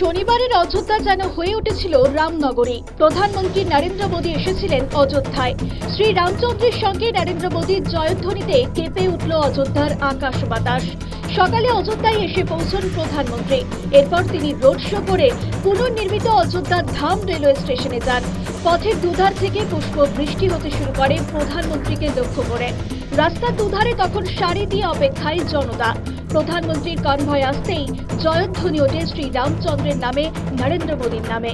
শনিবারের অযোধ্যা যেন হয়ে উঠেছিল রামনগরী। প্রধানমন্ত্রী নরেন্দ্র মোদী এসেছিলেন অযোধ্যায়। শ্রী রামচন্দ্রের সঙ্গে নরেন্দ্র মোদীর জয়ধ্বনিতে কেঁপে উঠল অযোধ্যার আকাশ বাতাস। সকালে অযোধ্যায় এসে পৌঁছন প্রধানমন্ত্রী। এরপর তিনি রোড শো করে পুনর্নির্মিত অযোধ্যার ধাম রেলওয়ে স্টেশনে যান। পথের দুধার থেকে পুষ্প বৃষ্টি হতে শুরু করে প্রধানমন্ত্রীকে লক্ষ্য করে। রাস্তার দুধারে তখন সারি দিয়ে অপেক্ষায় জনতা। প্রধানমন্ত্রীর কনভয় আসতেই জয়ধ্বনি ওঠে শ্রী রামচন্দ্রের নামে, নরেন্দ্র মোদীর নামে।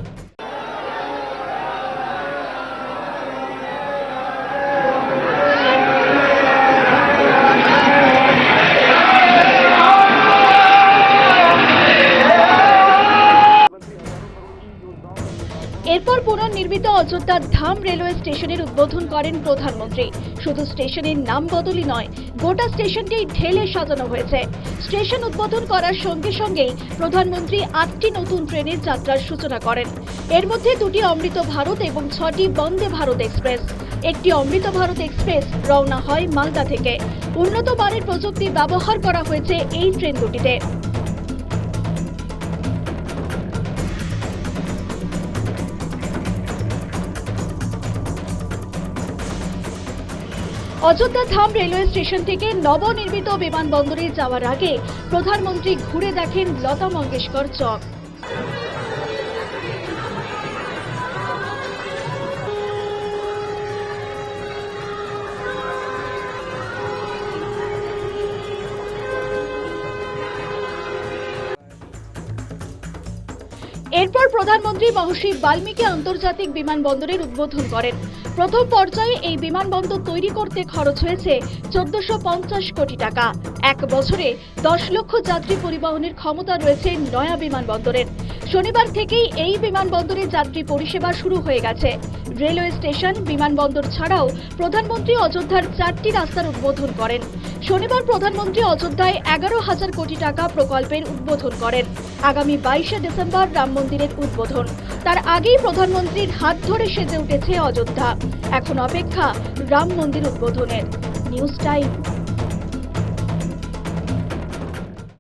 এরপর পুনর্নির্মিত অযোধ্যার ধাম রেলওয়ে স্টেশনের উদ্বোধন করেন প্রধানমন্ত্রী। শুধু স্টেশনের নাম বদলই নয়, গোটা স্টেশনটি ঢেলে সাজানো হয়েছে। স্টেশন উদ্বোধন করার সঙ্গে সঙ্গেই প্রধানমন্ত্রী আটটি নতুন ট্রেনের যাত্রার সূচনা করেন। এর মধ্যে দুটি অমৃত ভারত এবং ছটি বন্দে ভারত এক্সপ্রেস। একটি অমৃত ভারত এক্সপ্রেস রওনা হয় মালদা থেকে। উন্নত মানের প্রযুক্তি ব্যবহার করা হয়েছে এই ট্রেন দুটিতে। অযোধ্যা ধাম রেলওয়ে স্টেশন থেকে নবনির্মিত বিমানবন্দরে যাওয়ার আগে প্রধানমন্ত্রী ঘুরে দেখেন লতা মঙ্গেশকর চক। এরপর প্রধানমন্ত্রী মহর্ষি বাল্মীকি আন্তর্জাতিক বিমানবন্দরের উদ্বোধন করেন। প্রথম পর্যায়ে এই বিমানবন্দর তৈরি করতে খরচ হয়েছে চোদ্দশো কোটি টাকা। এক বছরে দশ লক্ষ যাত্রী পরিবহনের ক্ষমতা রয়েছে নয়া বিমানবন্দরের। শনিবার থেকেই এই বিমানবন্দরে যাত্রী পরিষেবা শুরু হয়ে গেছে। রেলওয়ে স্টেশন, বিমানবন্দর ছাড়াও প্রধানমন্ত্রী অযোধ্যার চারটি রাস্তার উদ্বোধন করেন। শনিবার প্রধানমন্ত্রী অযোধ্যায় এগারো হাজার কোটি টাকা প্রকল্পের উদ্বোধন করেন। আগামী বাইশে ডিসেম্বর রাম মন্দিরের উদ্বোধন। তার আগেই প্রধানমন্ত্রীর হাত ধরে সেজে উঠেছে অযোধ্যা। এখন অপেক্ষা রাম মন্দির উদ্বোধনের। News time.